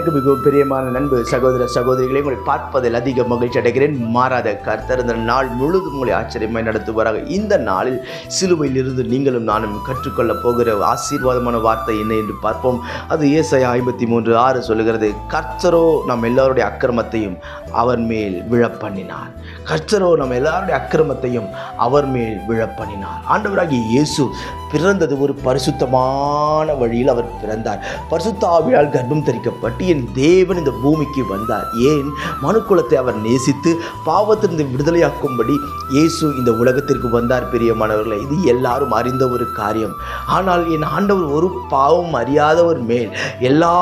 எனக்கு மிகவும் பிரியமான நண்பு சகோதர சகோதரிகளை உங்களை பார்ப்பதில் அதிக மகிழ்ச்சி அடைகிறேன். மாறாத கர்த்தர் இந்த நாள் முழுதும் உங்களை ஆச்சரியமாய் நடத்துவாராக. இந்த நாளில் சிலுவையில் இருந்து நீங்களும் நானும் கற்றுக்கொள்ளப் போகிற ஆசீர்வாதமான வார்த்தை என்ன என்று பார்ப்போம். அது ஏசாயா ஐம்பத்தி மூன்று ஆறு சொல்லுகிறது கர்த்தரோ நம் எல்லாருடைய அக்கிரமத்தையும் அவர் மேல் விழப்பண்ணினார். கர்த்தரோ நம் எல்லாருடைய அக்கிரமத்தையும் அவர் மேல் விழப்பண்ணினார். ஆண்டவராகிய இயேசு பிறந்தது ஒரு பரிசுத்தமான வழியில் அவர் பிறந்தார். பரிசுத்தாவியால் கர்ப்பம் தரிக்கப்பட்டு என் தேவன் இந்த பூமிக்கு வந்தார். ஏன்? மனுக்குலத்தை அவர் நேசித்து பாவத்திலிருந்து விடுதலையாக்கும்படி இயேசு இந்த உலகத்திற்கு வந்தார் பிரியமானவர்களை. இது எல்லாரும் அறிந்த ஒரு காரியம். ஆனால் என் ஆண்டவர் ஒரு பாவம் அறியாதவர் மேல் எல்லா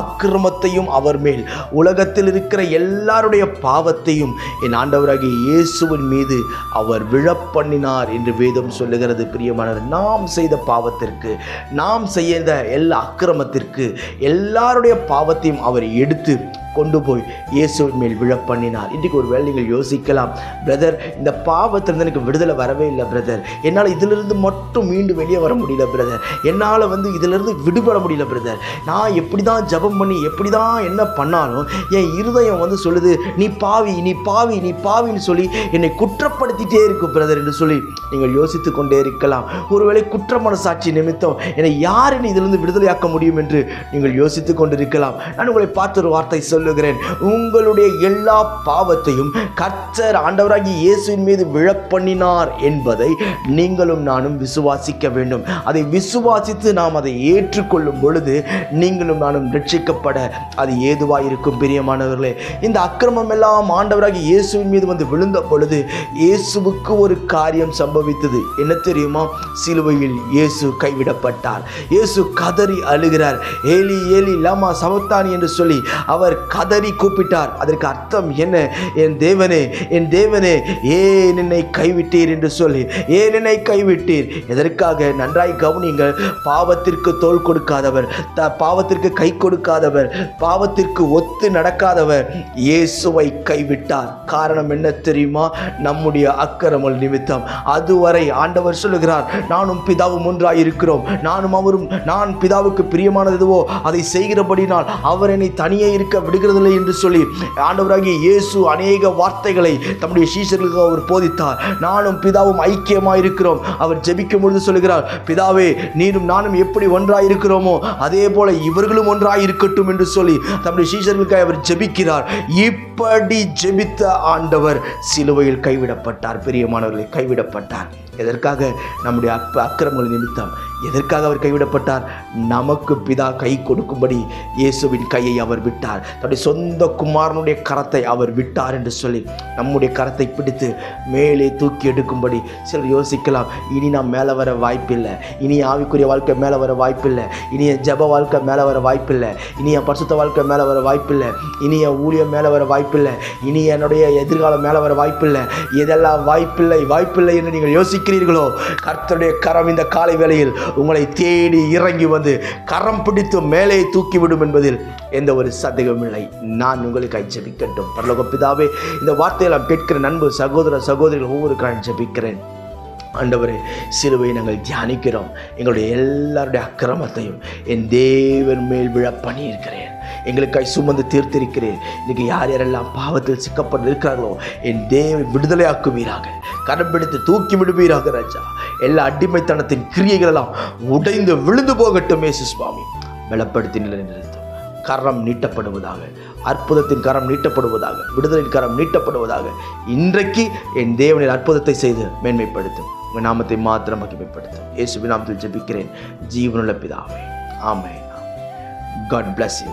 அக்கிரமத்தையும் அவர் மேல் உலகத்தில் இருக்கிற எல்லாருடைய பாவத்தையும் என் ஆண்டவராகிய இயேசுவின் மீது அவர் விழப்பண்ணினார் என்று வேதம் சொல்லுகிறது பிரியமானவர் நாம் செய்த பாவத்திற்கு நாம் செய்த எல்லா அக்கிரமத்திற்கு எல்லாருடைய எல்லாத்தையும் அவர் எடுத்து கொண்டு போய் இயேசுவின் மேல் விழப்பண்ணினார் இன்றைக்கு ஒரு வேளை நீங்கள் யோசிக்கலாம் பிரதர் இந்த பாவத்திலிருந்து எனக்கு விடுதலை வரவே இல்லை பிரதர் என்னால் இதிலிருந்து மட்டும் மீண்டு வெளியே வர முடியல பிரதர் என்னால் வந்து இதிலிருந்து விடுபட முடியல பிரதர் நான் எப்படி தான் ஜபம் பண்ணி எப்படி தான் என்ன பண்ணாலும் என் இருதயம் வந்து சொல்லுது நீ பாவி நீ பாவி நீ பாவின்னு சொல்லி என்னை குற்றப்படுத்திட்டே இருக்கு பிரதர் என்று சொல்லி நீங்கள் யோசித்து கொண்டே இருக்கலாம். ஒருவேளை குற்ற மனசாட்சி நிமித்தம் என்னை யார் என்னை இதிலிருந்து விடுதலையாக்க முடியும் என்று நீங்கள் யோசித்து கொண்டிருக்கலாம். நான் உங்களை பார்த்த ஒரு வார்த்தை சொல்லுகிறேன். உங்களுடைய எல்லா பாவத்தையும் கர்த்தர் ஆண்டவராகி இயேசுவின் மீது விழப்பண்ணினார் என்பதை நீங்களும் நானும் விசுவாசிக்க வேண்டும். அதை விசுவாசித்து நாம் அதை ஏற்றுக்கொள்ளும் பொழுது நீங்களும் நானும் ரட்சிக்கப்பட அது ஏதுவாக இருக்கும் பிரியமானவர்களே. இந்த அக்கிரமம் எல்லாம் ஆண்டவராகி இயேசுவின் மீது வந்து விழுந்த பொழுது இயேசுவுக்கு ஒரு காரியம் சம்பவித்தது. என்ன தெரியுமா? சிலுவையில் இயேசு கைவிடப்பட்டார். இயேசு கதறி அழுகிறார். ஏலி ஏலி லாமா சமத்தானி என்று சொல்லி அவர் கதறி கூப்பிட்டார். அதற்கு அர்த்தம் என்ன? என் தேவனே என் தேவனே ஏன் என்னை கைவிட்டீர் என்று சொல்லி ஏன் என்னை கைவிட்டீர்? எதற்காக நன்றாய் கவனிங்கள் பாவத்திற்கு தோல் கொடுக்காதவர் த பாவத்திற்கு கை கொடுக்காதவர் பாவத்திற்கு ஒத்து நடக்காதவர் இயேசுவை கைவிட்டார். காரணம் என்ன தெரியுமா? நம்முடைய அக்கிரமல் நிமித்தம். அதுவரை ஆண்டவர் சொல்லுகிறார் நானும் பிதாவும் ஒன்றாய் இருக்கிறோம் நானும் அவரும் நான் பிதாவுக்கு பிரியமானதுவோ அதை செய்கிறபடினால் அவர் என்னை தனியே இருக்க இருக்கிறதில்லை என்று சொல்லி ஆண்டவராகிய இயேசு அநேக வார்த்தைகளை தம்முடைய சீசர்களுக்கு அவர் போதித்தார். நானும் பிதாவும் ஐக்கியமாக இருக்கிறோம் அவர் ஜெபிக்கும் பொழுது சொல்கிறார் பிதாவே நீரும் நானும் எப்படி ஒன்றாக இருக்கிறோமோ அதே போல இவர்களும் ஒன்றாக இருக்கட்டும் என்று சொல்லி தம்முடைய சீசர்களுக்காக அவர் ஜெபிக்கிறார். இப்படி ஜெபித்த ஆண்டவர் சிலுவையில் கைவிடப்பட்டார். பிரியமானவர்களை கைவிடப்பட்டார். எதற்காக? நம்முடைய அக் அக்கிரமங்கள் நிமித்தம். எதற்காக அவர் கைவிடப்பட்டார்? நமக்கு பிதா கை கொடுக்கும்படி இயேசுவின் கையை அவர் விட்டார். தன்னுடைய சொந்த குமாரனுடைய கரத்தை அவர் விட்டார் என்று சொல்லி நம்முடைய கரத்தை பிடித்து மேலே தூக்கி எடுக்கும்படி சிலர் யோசிக்கலாம். இனி நாம் மேலே வர வாய்ப்பில்லை. இனி ஆவிக்குரிய வாழ்க்கை மேலே வர வாய்ப்பில்லை. இனி என் ஜப வாழ்க்கை மேலே வர வாய்ப்பில்லை. இனி என் பரிசுத்த வாழ்க்கை மேலே வர வாய்ப்பில்லை. இனி என் ஊழியம் மேலே வர வாய்ப்பில்லை. இனி என்னுடைய எதிர்காலம் மேலே வர வாய்ப்பில்லை. இதெல்லாம் வாய்ப்பில்லை வாய்ப்பில்லை என்று நீங்கள் யோசிக்கிறீர்களோ? கர்த்தருடைய கரம் இந்த காலை வேளையில் உங்களை தேடி இறங்கி வந்து கரம் பிடித்து மேலே தூக்கிவிடும் என்பதில் எந்த ஒரு சந்தேகமும் இல்லை. நான் உங்களுக்கு ஜெபிக்கட்டும். பரலோக பிதாவே இந்த வார்த்தையை நான் கேட்கிற நண்பு சகோதர சகோதரிகள் ஒவ்வொரு காலம் ஆண்டவரே சிலுவை நாங்கள் தியானிக்கிறோம். எங்களுடைய எல்லாருடைய அக்கிரமத்தையும் என் தேவன் மேல் விழ பண்ணியிருக்கிறேன். எங்களுக்காய் சுமந்து தீர்த்திருக்கிறேன். இன்னைக்கு யார் யாரெல்லாம் பாவத்தில் சிக்கப்பட்டு இருக்கிறார்களோ என் தேவை விடுதலையாக்குவீராக. கடம்பிடித்து தூக்கி விடுவீராக ராஜா. எல்லா அடிமைத்தனத்தின் கிரியைகள் எல்லாம் உடைந்து விழுந்து போகட்டும் ஏசு சுவாமி. பலப்படுத்தி நிலைநிறுத்தும் கரம் நீட்டப்படுவதாக அற்புதத்தின் கரம் நீட்டப்படுவதாக விடுதலின் கரம் நீட்டப்படுவதாக இன்றைக்கு என் தேவனின் அற்புதத்தை செய்து மேன்மைப்படுத்தும். உங்கள் நாமத்தை மாத்திரம் மகிமைப்படுத்தும். இயேசுவின் நாமத்தில் ஜெபிக்கிறேன். ஜீவனுள்ள பிதாவே. ஆமே காட் பிளஸ் யூ